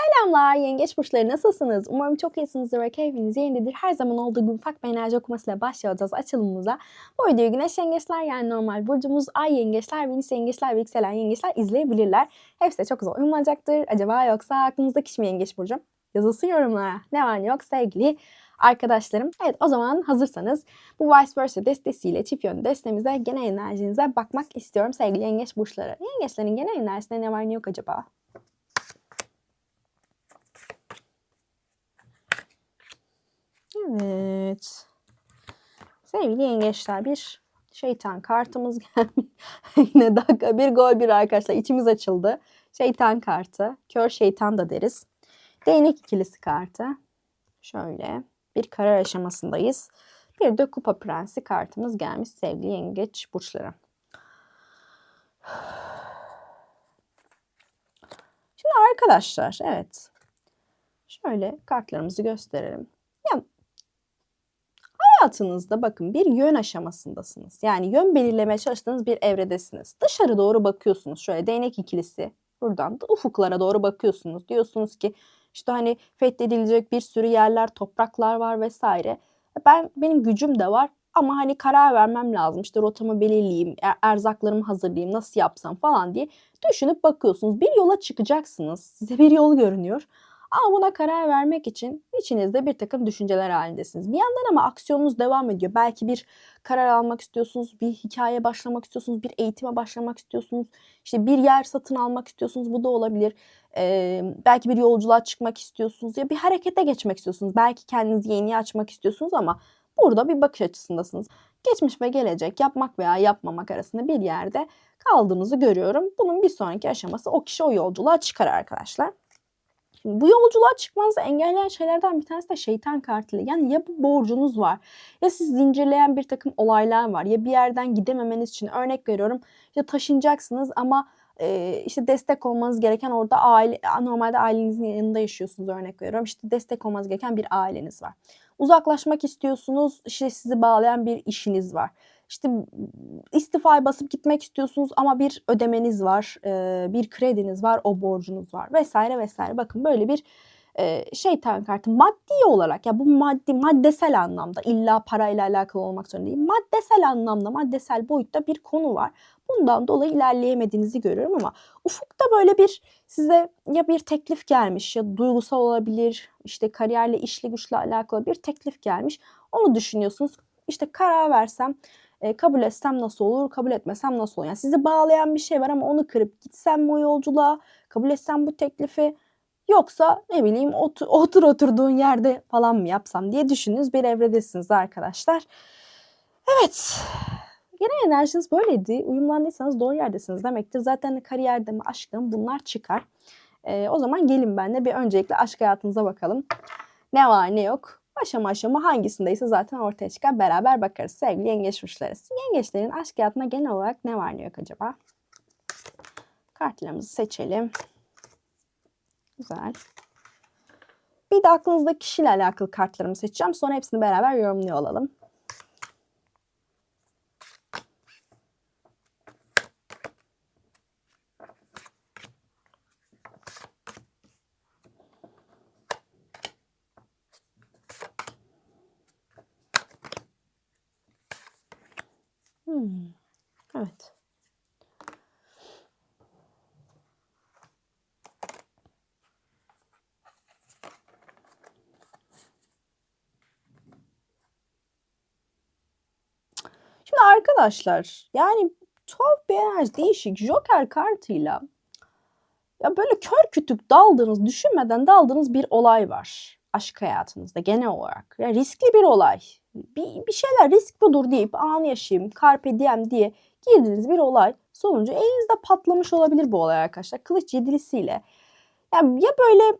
Selamlar yengeç burçları nasılsınız? Umarım çok iyisinizdir ve keyfiniz yerindedir. Her zaman olduğu gibi ufak bir enerji okumasıyla başlayacağız açılımımıza. Bu videoyu güneş yengeçler yani normal burcumuz, ay yengeçler, venüs yengeçler ve yükselen yengeçler izleyebilirler. Hepsi de çok güzel uyumlanacaktır. Acaba yoksa aklınızda kişi mi yengeç burcu? Yazılsın yorumlara. Ne var ne yok sevgili arkadaşlarım. Evet o zaman hazırsanız bu vice versa destesiyle çift yönlü destemize genel enerjinize bakmak istiyorum sevgili yengeç burçları. Yengeçlerin genel enerjisinde ne var ne yok acaba? Evet. Sevgili yengeçler bir şeytan kartımız gelmiş. Yine dakika bir gol bir arkadaşlar içimiz açıldı. Şeytan kartı. Kör şeytan da deriz. Değnek ikilisi kartı. Şöyle bir karar aşamasındayız. Bir de kupa prensi kartımız gelmiş sevgili yengeç burçları. Şimdi arkadaşlar evet. Şöyle kartlarımızı gösterelim. Ya hayatınızda bakın bir yön aşamasındasınız. Yani yön belirlemeye çalıştığınız bir evredesiniz. Dışarı doğru bakıyorsunuz. Şöyle değnek ikilisi buradan da ufuklara doğru bakıyorsunuz. Diyorsunuz ki işte hani fethedilecek bir sürü yerler, topraklar var vesaire. Ben benim gücüm de var ama hani karar vermem lazım. İşte rotamı belirleyeyim, er- erzaklarımı hazırlayayım, nasıl yapsam falan diye düşünüp bakıyorsunuz. Bir yola çıkacaksınız. Size bir yol görünüyor. Ama buna karar vermek için içinizde bir takım düşünceler halindesiniz. Bir yandan ama aksiyonunuz devam ediyor. Belki bir karar almak istiyorsunuz, bir hikaye başlamak istiyorsunuz, bir eğitime başlamak istiyorsunuz. İşte bir yer satın almak istiyorsunuz. Bu da olabilir. Ee, belki bir yolculuğa çıkmak istiyorsunuz ya bir harekete geçmek istiyorsunuz. Belki kendinizi yeni açmak istiyorsunuz ama burada bir bakış açısındasınız. Geçmiş ve gelecek yapmak veya yapmamak arasında bir yerde kaldığınızı görüyorum. Bunun bir sonraki aşaması o kişi o yolculuğa çıkar arkadaşlar. Bu yolculuğa çıkmanızı engelleyen şeylerden bir tanesi de şeytan kartıyla. Yani ya bu borcunuz var ya siz zincirleyen bir takım olaylar var ya bir yerden gidememeniz için örnek veriyorum ya taşınacaksınız ama e, işte destek olmanız gereken orada aile normalde ailenizin yanında yaşıyorsunuz örnek veriyorum. İşte destek olmanız gereken bir aileniz var. Uzaklaşmak istiyorsunuz işte sizi bağlayan bir işiniz var. İşte istifaya basıp gitmek istiyorsunuz ama bir ödemeniz var, e, bir krediniz var, o borcunuz var vesaire vesaire. Bakın böyle bir e, şeytan maddi olarak ya bu maddi maddesel anlamda illa parayla alakalı olmak zorunda değil. Maddesel anlamda maddesel boyutta bir konu var. Bundan dolayı ilerleyemediğinizi görüyorum ama ufukta böyle bir size ya bir teklif gelmiş ya duygusal olabilir işte kariyerle işle güçle alakalı bir teklif gelmiş. Onu düşünüyorsunuz. İşte karar versem e, kabul etsem nasıl olur, kabul etmesem nasıl olur? Yani sizi bağlayan bir şey var ama onu kırıp gitsem mi o yolculuğa, kabul etsem bu teklifi yoksa ne bileyim otur, otur oturduğun yerde falan mı yapsam diye düşündüğünüz bir evredesiniz arkadaşlar. Evet. Genel enerjiniz böyleydi. Uyumlandıysanız doğru yerdesiniz demektir. Zaten kariyerde mi, aşkta mı bunlar çıkar. E, o zaman gelin benle bir öncelikle aşk hayatınıza bakalım. Ne var ne yok aşama aşama hangisindeyse zaten ortaya çıkar. Beraber bakarız sevgili yengeç burçları. Yengeçlerin aşk hayatında genel olarak ne var ne yok acaba? Kartlarımızı seçelim. Güzel. Bir de aklınızda kişiyle alakalı kartlarımı seçeceğim. Sonra hepsini beraber yorumluyor olalım. Hmm. Evet. Şimdi arkadaşlar yani tuhaf bir enerji değişik Joker kartıyla ya böyle kör kütük daldığınız, düşünmeden daldığınız bir olay var aşk hayatınızda genel olarak. Ya riskli bir olay. Bir, bir şeyler risk budur deyip anı yaşayayım, carpe diem diye girdiğiniz bir olay sonucu elinizde patlamış olabilir bu olay arkadaşlar. Kılıç yedilisiyle. Yani ya böyle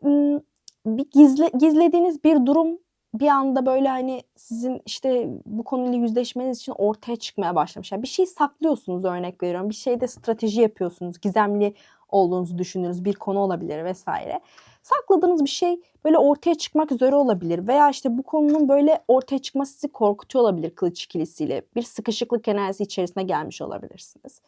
bir gizle, gizlediğiniz bir durum bir anda böyle hani sizin işte bu konuyla yüzleşmeniz için ortaya çıkmaya başlamış. Yani bir şey saklıyorsunuz örnek veriyorum. Bir şeyde strateji yapıyorsunuz. Gizemli olduğunuzu düşündüğünüz bir konu olabilir vesaire. Sakladığınız bir şey böyle ortaya çıkmak üzere olabilir veya işte bu konunun böyle ortaya çıkması sizi korkutuyor olabilir kılıç ikilisiyle. Bir sıkışıklık enerjisi içerisine gelmiş olabilirsiniz.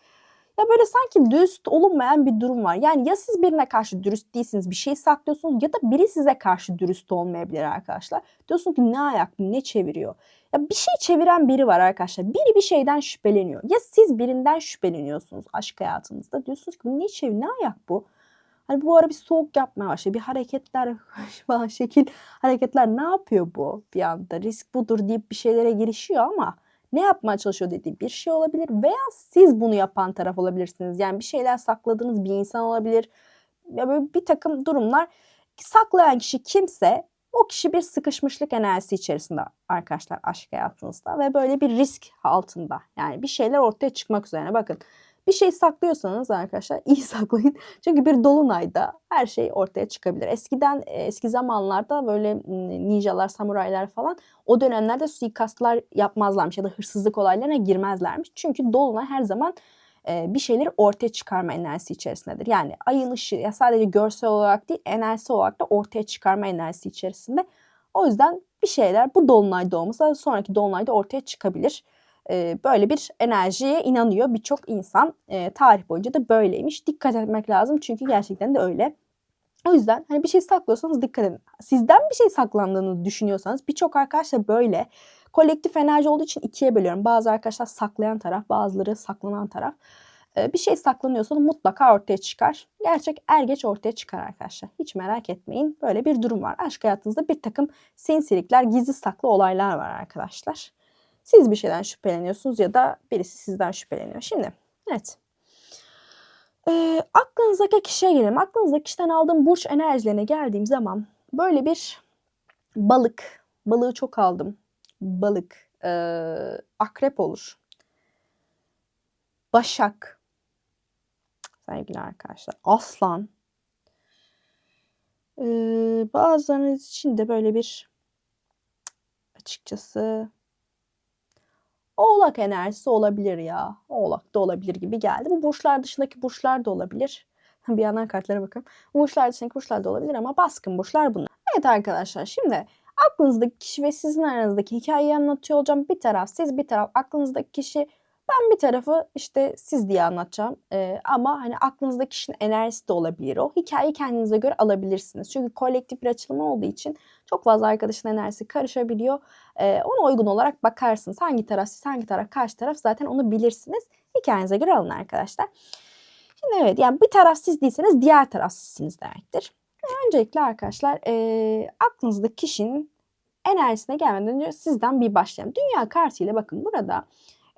Ya böyle sanki dürüst olunmayan bir durum var. Yani ya siz birine karşı dürüst değilsiniz, bir şey saklıyorsunuz ya da biri size karşı dürüst olmayabilir arkadaşlar. Diyorsun ki ne ayak, ne çeviriyor? Ya bir şey çeviren biri var arkadaşlar. Biri bir şeyden şüpheleniyor. Ya siz birinden şüpheleniyorsunuz aşk hayatınızda. Diyorsunuz ki bu ne çevir, ne ayak bu? Hani bu ara bir soğuk yapmaya başlıyor. Bir hareketler falan şekil hareketler ne yapıyor bu bir anda? Risk budur deyip bir şeylere girişiyor ama ne yapmaya çalışıyor dediği bir şey olabilir veya siz bunu yapan taraf olabilirsiniz. Yani bir şeyler sakladığınız bir insan olabilir. Ya böyle bir takım durumlar saklayan kişi kimse o kişi bir sıkışmışlık enerjisi içerisinde arkadaşlar aşk hayatınızda ve böyle bir risk altında. Yani bir şeyler ortaya çıkmak üzere. Bakın bir şey saklıyorsanız arkadaşlar iyi saklayın. Çünkü bir dolunayda her şey ortaya çıkabilir. Eskiden eski zamanlarda böyle ninjalar, samuraylar falan o dönemlerde suikastlar yapmazlarmış ya da hırsızlık olaylarına girmezlermiş. Çünkü dolunay her zaman bir şeyleri ortaya çıkarma enerjisi içerisindedir. Yani ayın ışığı ya sadece görsel olarak değil enerjisi olarak da ortaya çıkarma enerjisi içerisinde. O yüzden bir şeyler bu dolunayda olmasa sonraki dolunayda ortaya çıkabilir böyle bir enerjiye inanıyor birçok insan. Tarih boyunca da böyleymiş. Dikkat etmek lazım çünkü gerçekten de öyle. O yüzden hani bir şey saklıyorsanız dikkat edin. Sizden bir şey saklandığını düşünüyorsanız birçok arkadaş da böyle. Kolektif enerji olduğu için ikiye bölüyorum. Bazı arkadaşlar saklayan taraf, bazıları saklanan taraf. Bir şey saklanıyorsa mutlaka ortaya çıkar. Gerçek er geç ortaya çıkar arkadaşlar. Hiç merak etmeyin. Böyle bir durum var. Aşk hayatınızda bir takım sinsilikler, gizli saklı olaylar var arkadaşlar. Siz bir şeyden şüpheleniyorsunuz ya da birisi sizden şüpheleniyor. Şimdi evet. E, aklınızdaki kişiye gelelim. Aklınızdaki kişiden aldığım burç enerjilerine geldiğim zaman böyle bir balık, balığı çok aldım. Balık, e, akrep olur. Başak, sevgili arkadaşlar, aslan. E, bazılarınız için de böyle bir açıkçası Oğlak enerjisi olabilir ya. Oğlak da olabilir gibi geldi. Bu burçlar dışındaki burçlar da olabilir. Bir yandan kartlara bakıyorum. Burçlar dışındaki burçlar da olabilir ama baskın burçlar bunlar. Evet arkadaşlar şimdi aklınızdaki kişi ve sizin aranızdaki hikayeyi anlatıyor olacağım. Bir taraf siz bir taraf aklınızdaki kişi ben bir tarafı işte siz diye anlatacağım ee, ama hani aklınızda kişinin enerjisi de olabilir o. Hikayeyi kendinize göre alabilirsiniz. Çünkü kolektif bir açılma olduğu için çok fazla arkadaşın enerjisi karışabiliyor. Ee, ona uygun olarak bakarsınız. Hangi taraf siz, hangi taraf karşı taraf zaten onu bilirsiniz. Hikayenize göre alın arkadaşlar. Şimdi evet yani bir taraf siz değilseniz diğer taraf sizsiniz demektir. Öncelikle arkadaşlar e, aklınızdaki kişinin enerjisine gelmeden önce sizden bir başlayalım. Dünya kartıyla bakın burada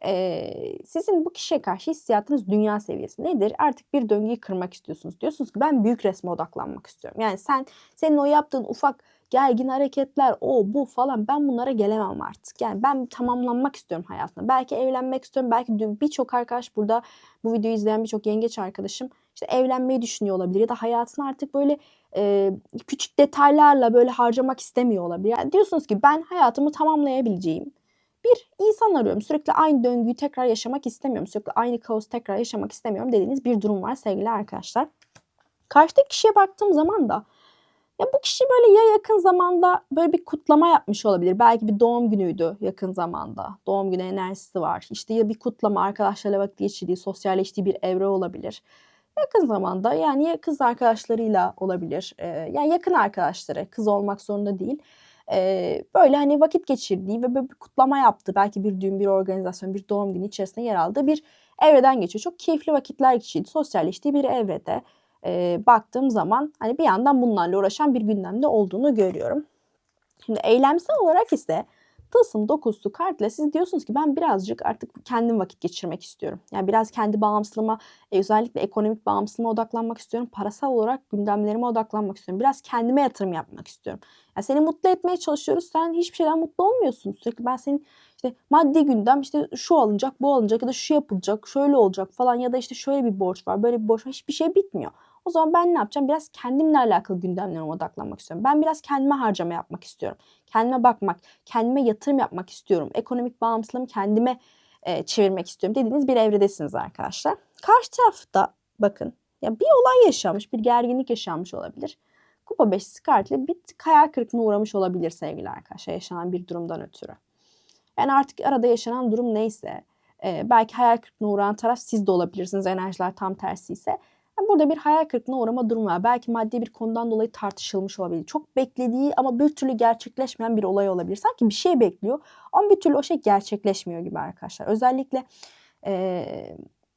ee, sizin bu kişiye karşı hissiyatınız dünya seviyesi nedir? Artık bir döngüyü kırmak istiyorsunuz. Diyorsunuz ki ben büyük resme odaklanmak istiyorum. Yani sen senin o yaptığın ufak gergin hareketler o bu falan ben bunlara gelemem artık. Yani ben tamamlanmak istiyorum hayatımda. Belki evlenmek istiyorum. Belki birçok arkadaş burada bu videoyu izleyen birçok yengeç arkadaşım işte evlenmeyi düşünüyor olabilir ya da hayatını artık böyle e, küçük detaylarla böyle harcamak istemiyor olabilir. Yani diyorsunuz ki ben hayatımı tamamlayabileceğim bir insan arıyorum. Sürekli aynı döngüyü tekrar yaşamak istemiyorum. Sürekli aynı kaos tekrar yaşamak istemiyorum dediğiniz bir durum var sevgili arkadaşlar. Karşıdaki kişiye baktığım zaman da ya bu kişi böyle ya yakın zamanda böyle bir kutlama yapmış olabilir. Belki bir doğum günüydü yakın zamanda. Doğum günü enerjisi var. İşte ya bir kutlama, arkadaşlarla vakit geçirdiği, sosyalleştiği bir evre olabilir. Yakın zamanda yani ya kız arkadaşlarıyla olabilir. Ee, yani yakın arkadaşları, kız olmak zorunda değil e, böyle hani vakit geçirdiği ve böyle bir kutlama yaptı. Belki bir düğün, bir organizasyon, bir doğum günü içerisinde yer aldığı bir evreden geçiyor. Çok keyifli vakitler geçirdi. Sosyalleştiği bir evrede e, baktığım zaman hani bir yandan bunlarla uğraşan bir gündemde olduğunu görüyorum. Şimdi eylemsel olarak ise Tılsım dokusu kartla siz diyorsunuz ki ben birazcık artık kendim vakit geçirmek istiyorum. Yani biraz kendi bağımsızlığıma e, özellikle ekonomik bağımsızlığıma odaklanmak istiyorum. Parasal olarak gündemlerime odaklanmak istiyorum. Biraz kendime yatırım yapmak istiyorum. Yani seni mutlu etmeye çalışıyoruz. Sen hiçbir şeyden mutlu olmuyorsun. Sürekli ben senin işte maddi gündem işte şu alınacak, bu alınacak ya da şu yapılacak, şöyle olacak falan ya da işte şöyle bir borç var, böyle bir borç var. Hiçbir şey bitmiyor. O zaman ben ne yapacağım? Biraz kendimle alakalı gündemlerime odaklanmak istiyorum. Ben biraz kendime harcama yapmak istiyorum. Kendime bakmak, kendime yatırım yapmak istiyorum. Ekonomik bağımsızlığımı kendime e, çevirmek istiyorum dediğiniz bir evredesiniz arkadaşlar. Karşı tarafta bakın ya bir olay yaşanmış, bir gerginlik yaşanmış olabilir. Kupa beşlisi kartıyla bir hayal kırıklığına uğramış olabilir sevgili arkadaşlar yaşanan bir durumdan ötürü. Yani artık arada yaşanan durum neyse Ee, belki hayal kırıklığına uğrayan taraf siz de olabilirsiniz enerjiler tam tersi ise. Yani burada bir hayal kırıklığına uğrama durumu var. Belki maddi bir konudan dolayı tartışılmış olabilir. Çok beklediği ama bir türlü gerçekleşmeyen bir olay olabilir. Sanki bir şey bekliyor ama bir türlü o şey gerçekleşmiyor gibi arkadaşlar. Özellikle ee,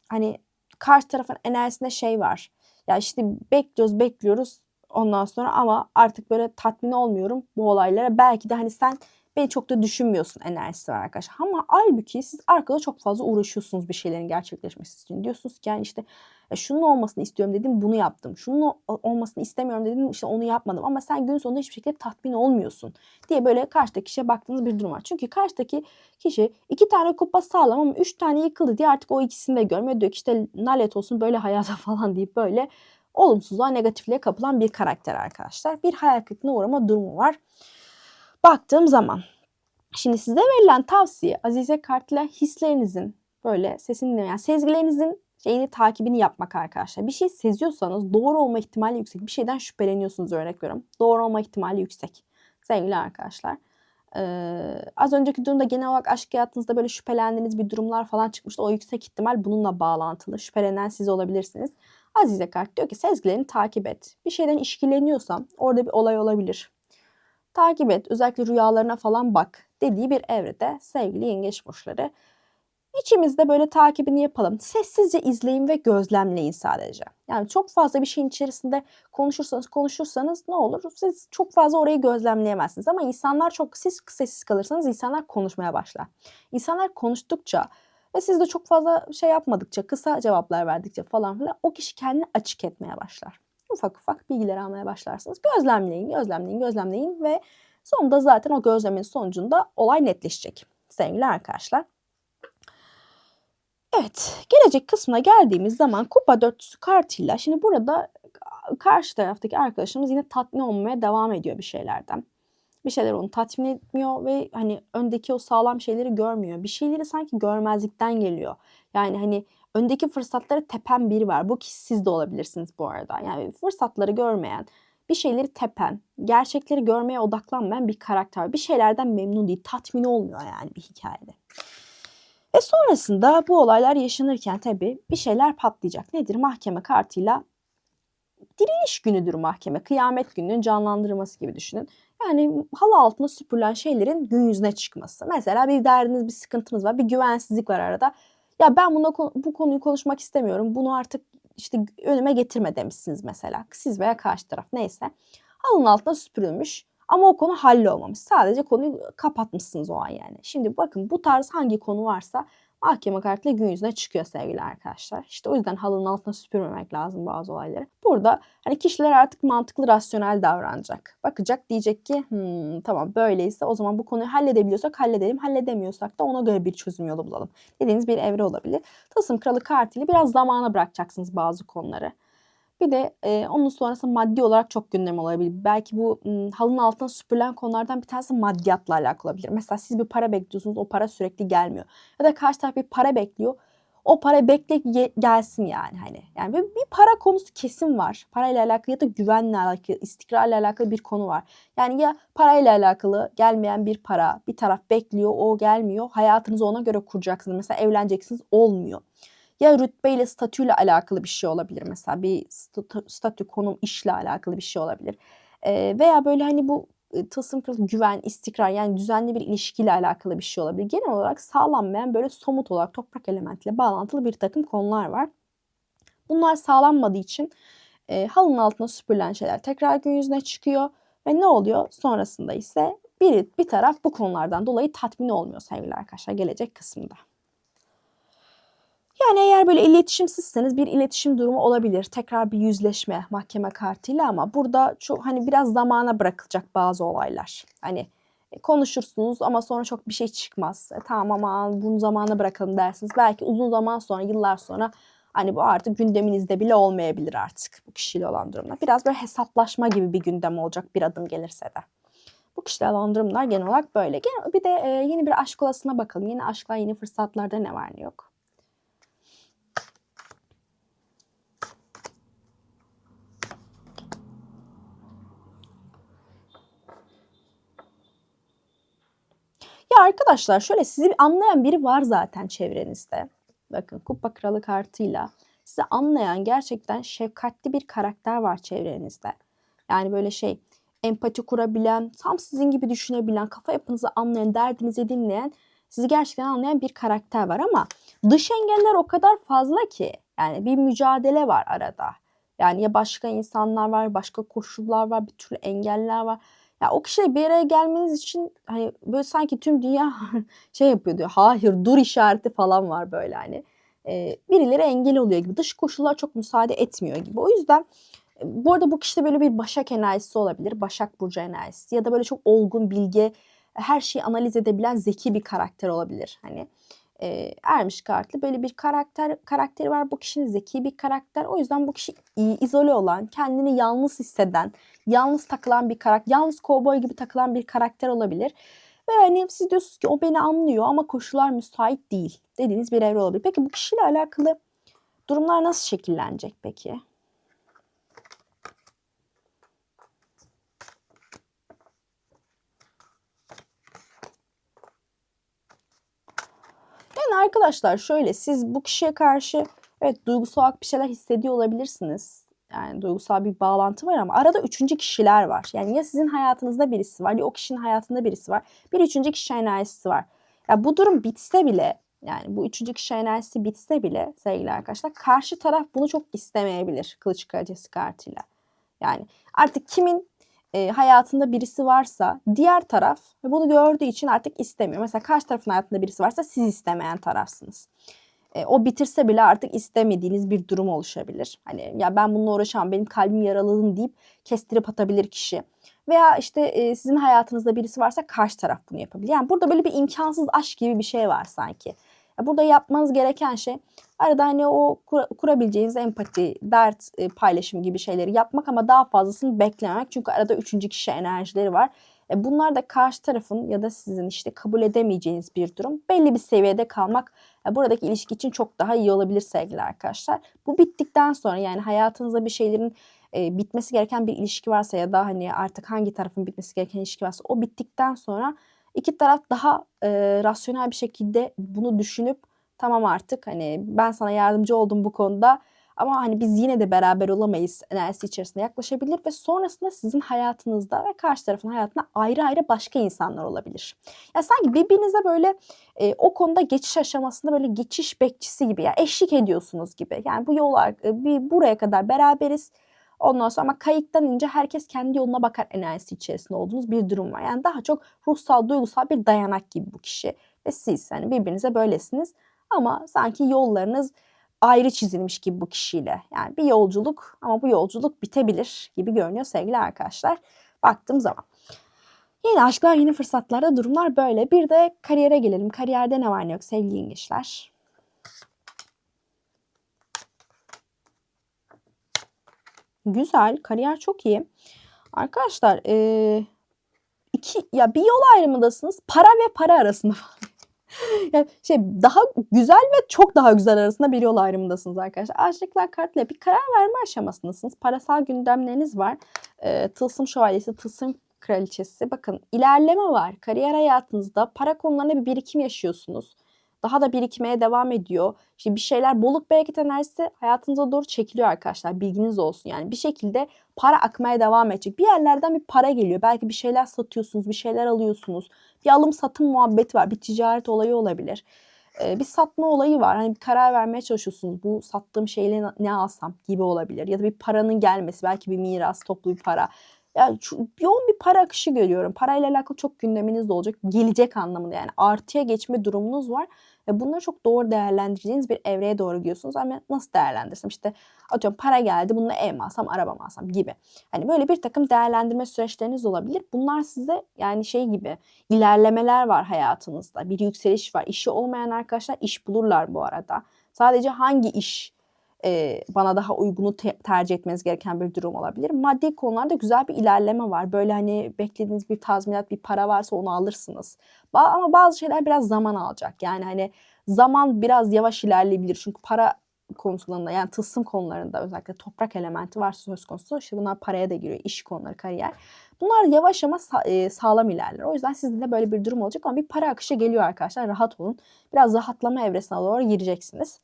hani karşı tarafın enerjisinde şey var. Ya işte bekliyoruz bekliyoruz ondan sonra ama artık böyle tatmin olmuyorum bu olaylara. Belki de hani sen beni çok da düşünmüyorsun enerjisi var arkadaşlar. Ama halbuki siz arkada çok fazla uğraşıyorsunuz bir şeylerin gerçekleşmesi için. Diyorsunuz ki yani işte ya şunun olmasını istiyorum dedim bunu yaptım. Şunun olmasını istemiyorum dedim işte onu yapmadım. Ama sen gün sonunda hiçbir şekilde tatmin olmuyorsun diye böyle karşıdaki kişiye baktığınız bir durum var. Çünkü karşıdaki kişi iki tane kupa sağlam ama üç tane yıkıldı diye artık o ikisini de görmüyor. Diyor ki işte nalet olsun böyle hayata falan deyip böyle olumsuzluğa negatifliğe kapılan bir karakter arkadaşlar. Bir hayal kırıklığına uğrama durumu var. Baktığım zaman şimdi size verilen tavsiye Azize Kart'la hislerinizin böyle sesini dinlemeyen yani sezgilerinizin şeyini takibini yapmak arkadaşlar. Bir şey seziyorsanız doğru olma ihtimali yüksek. Bir şeyden şüpheleniyorsunuz örnek veriyorum. Doğru olma ihtimali yüksek. Sevgili arkadaşlar. Ee, az önceki durumda genel olarak aşk hayatınızda böyle şüphelendiğiniz bir durumlar falan çıkmıştı. O yüksek ihtimal bununla bağlantılı. Şüphelenen siz olabilirsiniz. Azize Kart diyor ki sezgilerini takip et. Bir şeyden işkileniyorsam orada bir olay olabilir. Takip et. Özellikle rüyalarına falan bak dediği bir evrede sevgili yengeç burçları. İçimizde böyle takibini yapalım. Sessizce izleyin ve gözlemleyin sadece. Yani çok fazla bir şeyin içerisinde konuşursanız konuşursanız ne olur? Siz çok fazla orayı gözlemleyemezsiniz. Ama insanlar çok siz sessiz kalırsanız insanlar konuşmaya başlar. İnsanlar konuştukça ve siz de çok fazla şey yapmadıkça, kısa cevaplar verdikçe falan filan o kişi kendini açık etmeye başlar. Ufak ufak bilgiler almaya başlarsınız. Gözlemleyin, gözlemleyin, gözlemleyin ve sonunda zaten o gözlemin sonucunda olay netleşecek sevgili arkadaşlar. Evet, gelecek kısmına geldiğimiz zaman kupa dörtlüsü kartıyla şimdi burada karşı taraftaki arkadaşımız yine tatmin olmaya devam ediyor bir şeylerden. Bir şeyler onu tatmin etmiyor ve hani öndeki o sağlam şeyleri görmüyor. Bir şeyleri sanki görmezlikten geliyor. Yani hani öndeki fırsatları tepen biri var. Bu kişi siz de olabilirsiniz bu arada. Yani fırsatları görmeyen, bir şeyleri tepen, gerçekleri görmeye odaklanmayan bir karakter. Bir şeylerden memnun değil, tatmin olmuyor yani bir hikayede. Ve sonrasında bu olaylar yaşanırken tabii bir şeyler patlayacak. Nedir? Mahkeme kartıyla diriliş günüdür mahkeme. Kıyamet gününün canlandırılması gibi düşünün. Yani halı altına süpürülen şeylerin gün yüzüne çıkması. Mesela bir derdiniz, bir sıkıntınız var, bir güvensizlik var arada. Ya ben buna, bu konuyu konuşmak istemiyorum. Bunu artık işte önüme getirme demişsiniz mesela. Siz veya karşı taraf neyse. Halının altına süpürülmüş ama o konu hallolmamış. Sadece konuyu kapatmışsınız o an yani. Şimdi bakın bu tarz hangi konu varsa mahkeme kartıyla gün yüzüne çıkıyor sevgili arkadaşlar. İşte o yüzden halının altına süpürmemek lazım bazı olayları. Burada hani kişiler artık mantıklı, rasyonel davranacak. Bakacak diyecek ki hmm, tamam böyleyse o zaman bu konuyu halledebiliyorsak halledelim. Halledemiyorsak da ona göre bir çözüm yolu bulalım. Dediğiniz bir evre olabilir. Tasım kralı kartıyla biraz zamana bırakacaksınız bazı konuları. Bir de e, onun sonrası maddi olarak çok gündem olabilir. Belki bu m, halının altına süpürülen konulardan bir tanesi maddiyatla alakalı olabilir. Mesela siz bir para bekliyorsunuz, o para sürekli gelmiyor. Ya da karşı taraf bir para bekliyor. O para bekle gelsin yani hani. Yani bir, para konusu kesin var. Parayla alakalı ya da güvenle alakalı, istikrarla alakalı bir konu var. Yani ya parayla alakalı gelmeyen bir para, bir taraf bekliyor, o gelmiyor. Hayatınızı ona göre kuracaksınız. Mesela evleneceksiniz, olmuyor ya rütbeyle statüyle alakalı bir şey olabilir mesela bir statü, konum işle alakalı bir şey olabilir. E, veya böyle hani bu tılsım kırıl güven, istikrar yani düzenli bir ilişkiyle alakalı bir şey olabilir. Genel olarak sağlanmayan böyle somut olarak toprak elementiyle bağlantılı bir takım konular var. Bunlar sağlanmadığı için e, halının altına süpürülen şeyler tekrar gün yüzüne çıkıyor ve ne oluyor? Sonrasında ise bir, bir taraf bu konulardan dolayı tatmin olmuyor sevgili arkadaşlar gelecek kısımda. Yani eğer böyle iletişimsizseniz bir iletişim durumu olabilir. Tekrar bir yüzleşme mahkeme kartıyla ama burada çok hani biraz zamana bırakılacak bazı olaylar. Hani e, konuşursunuz ama sonra çok bir şey çıkmaz. E, tamam ama bunu zamana bırakalım dersiniz. Belki uzun zaman sonra, yıllar sonra hani bu artık gündeminizde bile olmayabilir artık bu kişiyle olan durumda. Biraz böyle hesaplaşma gibi bir gündem olacak bir adım gelirse de. Bu kişiyle olan durumlar genel olarak böyle. Bir de e, yeni bir aşk olasına bakalım. Yeni aşklar, yeni fırsatlarda ne var ne yok. Ya arkadaşlar şöyle sizi anlayan biri var zaten çevrenizde. Bakın kupa kralı kartıyla sizi anlayan gerçekten şefkatli bir karakter var çevrenizde. Yani böyle şey empati kurabilen, tam sizin gibi düşünebilen, kafa yapınızı anlayan, derdinizi dinleyen, sizi gerçekten anlayan bir karakter var ama dış engeller o kadar fazla ki yani bir mücadele var arada. Yani ya başka insanlar var, başka koşullar var, bir türlü engeller var. Ya o kişiyle bir araya gelmeniz için hani böyle sanki tüm dünya şey yapıyor diyor. Hayır dur işareti falan var böyle hani. Ee, birileri engel oluyor gibi. Dış koşullar çok müsaade etmiyor gibi. O yüzden bu arada bu kişide böyle bir Başak enerjisi olabilir. Başak Burcu enerjisi ya da böyle çok olgun, bilge, her şeyi analiz edebilen zeki bir karakter olabilir. Hani e, ermiş kartlı böyle bir karakter karakteri var. Bu kişinin zeki bir karakter. O yüzden bu kişi izole olan, kendini yalnız hisseden, yalnız takılan bir karakter, yalnız kovboy gibi takılan bir karakter olabilir. Ve hani siz diyorsunuz ki o beni anlıyor ama koşullar müsait değil dediğiniz bir evre olabilir. Peki bu kişiyle alakalı durumlar nasıl şekillenecek peki? Yani arkadaşlar şöyle siz bu kişiye karşı evet duygusal bir şeyler hissediyor olabilirsiniz. Yani duygusal bir bağlantı var ama arada üçüncü kişiler var. Yani ya sizin hayatınızda birisi var ya o kişinin hayatında birisi var. Bir üçüncü kişi enerjisi var. Ya bu durum bitse bile yani bu üçüncü kişi enerjisi bitse bile sevgili arkadaşlar karşı taraf bunu çok istemeyebilir kılıç kraliçesi kartıyla. Yani artık kimin e, hayatında birisi varsa diğer taraf bunu gördüğü için artık istemiyor. Mesela karşı tarafın hayatında birisi varsa siz istemeyen tarafsınız. E, o bitirse bile artık istemediğiniz bir durum oluşabilir. Hani ya ben bununla uğraşamam benim kalbim yaraladım deyip kestirip atabilir kişi. Veya işte e, sizin hayatınızda birisi varsa karşı taraf bunu yapabilir. Yani burada böyle bir imkansız aşk gibi bir şey var sanki. Burada yapmanız gereken şey arada hani o kur, kurabileceğiniz empati, dert e, paylaşım gibi şeyleri yapmak ama daha fazlasını beklememek. Çünkü arada üçüncü kişi enerjileri var. E, bunlar da karşı tarafın ya da sizin işte kabul edemeyeceğiniz bir durum. Belli bir seviyede kalmak e, buradaki ilişki için çok daha iyi olabilir sevgili arkadaşlar. Bu bittikten sonra yani hayatınızda bir şeylerin e, bitmesi gereken bir ilişki varsa ya da hani artık hangi tarafın bitmesi gereken ilişki varsa o bittikten sonra İki taraf daha e, rasyonel bir şekilde bunu düşünüp tamam artık hani ben sana yardımcı oldum bu konuda ama hani biz yine de beraber olamayız enerjisi içerisinde yaklaşabilir ve sonrasında sizin hayatınızda ve karşı tarafın hayatında ayrı ayrı başka insanlar olabilir. Ya sanki birbirinize böyle e, o konuda geçiş aşamasında böyle geçiş bekçisi gibi ya eşlik ediyorsunuz gibi. Yani bu yollar e, bir buraya kadar beraberiz Ondan sonra ama kayıktan ince herkes kendi yoluna bakar enerjisi içerisinde olduğunuz bir durum var. Yani daha çok ruhsal, duygusal bir dayanak gibi bu kişi. Ve siz hani birbirinize böylesiniz. Ama sanki yollarınız ayrı çizilmiş gibi bu kişiyle. Yani bir yolculuk ama bu yolculuk bitebilir gibi görünüyor sevgili arkadaşlar. Baktığım zaman. Yeni aşklar, yeni fırsatlarda durumlar böyle. Bir de kariyere gelelim. Kariyerde ne var ne yok sevgili yengeçler? Güzel. Kariyer çok iyi. Arkadaşlar ee, iki ya bir yol ayrımındasınız. Para ve para arasında yani şey daha güzel ve çok daha güzel arasında bir yol ayrımındasınız arkadaşlar. Aşıklar kartıyla bir karar verme aşamasındasınız. Parasal gündemleriniz var. E, tılsım şövalyesi, tılsım kraliçesi. Bakın ilerleme var. Kariyer hayatınızda para konularında bir birikim yaşıyorsunuz daha da birikmeye devam ediyor. İşte bir şeyler bolluk bereket enerjisi hayatınıza doğru çekiliyor arkadaşlar. Bilginiz olsun yani. Bir şekilde para akmaya devam edecek. Bir yerlerden bir para geliyor. Belki bir şeyler satıyorsunuz, bir şeyler alıyorsunuz. Bir alım satım muhabbeti var. Bir ticaret olayı olabilir. Ee, bir satma olayı var. Hani bir karar vermeye çalışıyorsunuz. Bu sattığım şeyle ne alsam gibi olabilir. Ya da bir paranın gelmesi. Belki bir miras, toplu bir para. Yani yoğun bir para akışı görüyorum. Parayla alakalı çok gündeminiz de olacak. Gelecek anlamında yani artıya geçme durumunuz var. Ve bunları çok doğru değerlendireceğiniz bir evreye doğru gidiyorsunuz. Ama nasıl değerlendirsem işte atıyorum para geldi bununla ev mi alsam araba mı alsam gibi. Hani böyle bir takım değerlendirme süreçleriniz olabilir. Bunlar size yani şey gibi ilerlemeler var hayatınızda. Bir yükseliş var. İşi olmayan arkadaşlar iş bulurlar bu arada. Sadece hangi iş e, bana daha uygunu te- tercih etmeniz gereken bir durum olabilir. Maddi konularda güzel bir ilerleme var. Böyle hani beklediğiniz bir tazminat, bir para varsa onu alırsınız. Ba- ama bazı şeyler biraz zaman alacak. Yani hani zaman biraz yavaş ilerleyebilir. Çünkü para konularında yani tılsım konularında özellikle toprak elementi var söz konusu. İşte bunlar paraya da giriyor. iş konuları, kariyer. Bunlar yavaş ama sa- sağlam ilerler. O yüzden sizde de böyle bir durum olacak ama bir para akışı geliyor arkadaşlar. Rahat olun. Biraz rahatlama evresine doğru gireceksiniz.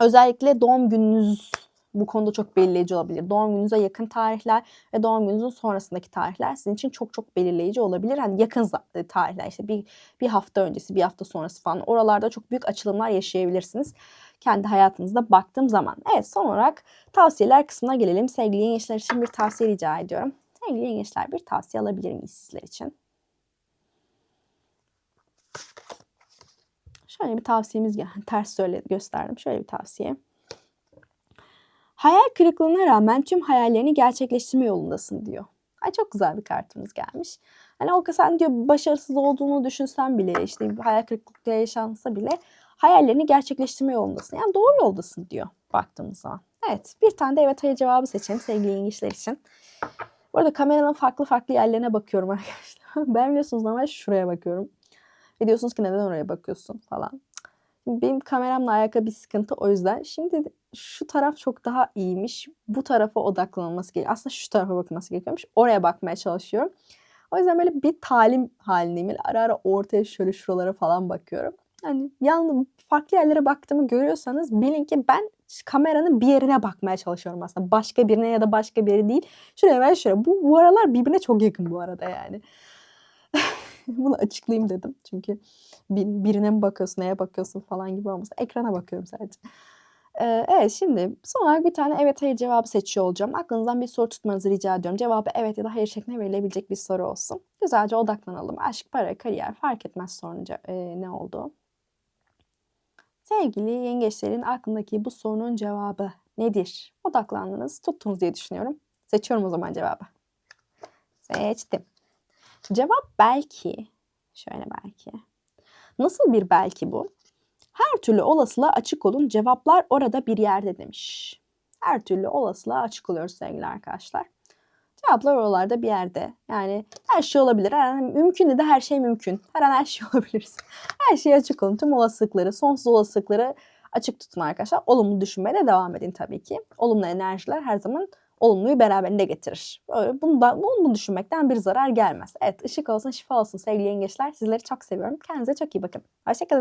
Özellikle doğum gününüz bu konuda çok belirleyici olabilir. Doğum gününüze yakın tarihler ve doğum gününüzün sonrasındaki tarihler sizin için çok çok belirleyici olabilir. Hani yakın e, tarihler işte bir, bir hafta öncesi, bir hafta sonrası falan oralarda çok büyük açılımlar yaşayabilirsiniz. Kendi hayatınızda baktığım zaman. Evet son olarak tavsiyeler kısmına gelelim. Sevgili yengeçler için bir tavsiye rica ediyorum. Sevgili yengeçler bir tavsiye alabilir miyiz sizler için? Şöyle bir tavsiyemiz geldi. Ters söyle gösterdim. Şöyle bir tavsiye. Hayal kırıklığına rağmen tüm hayallerini gerçekleştirme yolundasın diyor. Ay çok güzel bir kartımız gelmiş. Hani o sen diyor başarısız olduğunu düşünsen bile işte hayal kırıklıkla yaşansa bile hayallerini gerçekleştirme yolundasın. Yani doğru yoldasın diyor baktığımız zaman. Evet bir tane de evet hayır cevabı seçelim sevgili yengeçler için. Bu arada kameranın farklı farklı yerlerine bakıyorum arkadaşlar. Ben biliyorsunuz normal şuraya bakıyorum. Ve diyorsunuz ki neden oraya bakıyorsun falan. Benim kameramla alakalı bir sıkıntı o yüzden. Şimdi şu taraf çok daha iyiymiş. Bu tarafa odaklanılması gerekiyor. Aslında şu tarafa bakılması gerekiyormuş. Oraya bakmaya çalışıyorum. O yüzden böyle bir talim halindeyim. Böyle ara ara ortaya şöyle şuralara falan bakıyorum. Yani yalnız farklı yerlere baktığımı görüyorsanız bilin ki ben kameranın bir yerine bakmaya çalışıyorum aslında. Başka birine ya da başka bir yere değil. Şuraya ben şuraya. Bu, bu aralar birbirine çok yakın bu arada yani. Bunu açıklayayım dedim. Çünkü bir, birine mi bakıyorsun, neye bakıyorsun falan gibi olmasın. Ekrana bakıyorum sadece. Ee, evet şimdi son olarak bir tane evet hayır cevabı seçiyor olacağım. Aklınızdan bir soru tutmanızı rica ediyorum. Cevabı evet ya da hayır şeklinde verilebilecek bir soru olsun. Güzelce odaklanalım. Aşk, para, kariyer fark etmez sorunca e, ne oldu. Sevgili yengeçlerin aklındaki bu sorunun cevabı nedir? Odaklandınız, tuttunuz diye düşünüyorum. Seçiyorum o zaman cevabı. Seçtim. Cevap belki. Şöyle belki. Nasıl bir belki bu? Her türlü olasılığa açık olun. Cevaplar orada bir yerde demiş. Her türlü olasılığa açık oluyoruz sevgili arkadaşlar. Cevaplar oralarda bir yerde. Yani her şey olabilir. Her an mümkün de her şey mümkün. Her an her şey olabilir. Her şeye açık olun. Tüm olasılıkları, sonsuz olasılıkları açık tutun arkadaşlar. Olumlu düşünmeye de devam edin tabii ki. Olumlu enerjiler her zaman olumluyu beraberinde getirir. Böyle bundan, bunu düşünmekten bir zarar gelmez. Evet ışık olsun şifa olsun sevgili yengeçler. Sizleri çok seviyorum. Kendinize çok iyi bakın. Hoşçakalın.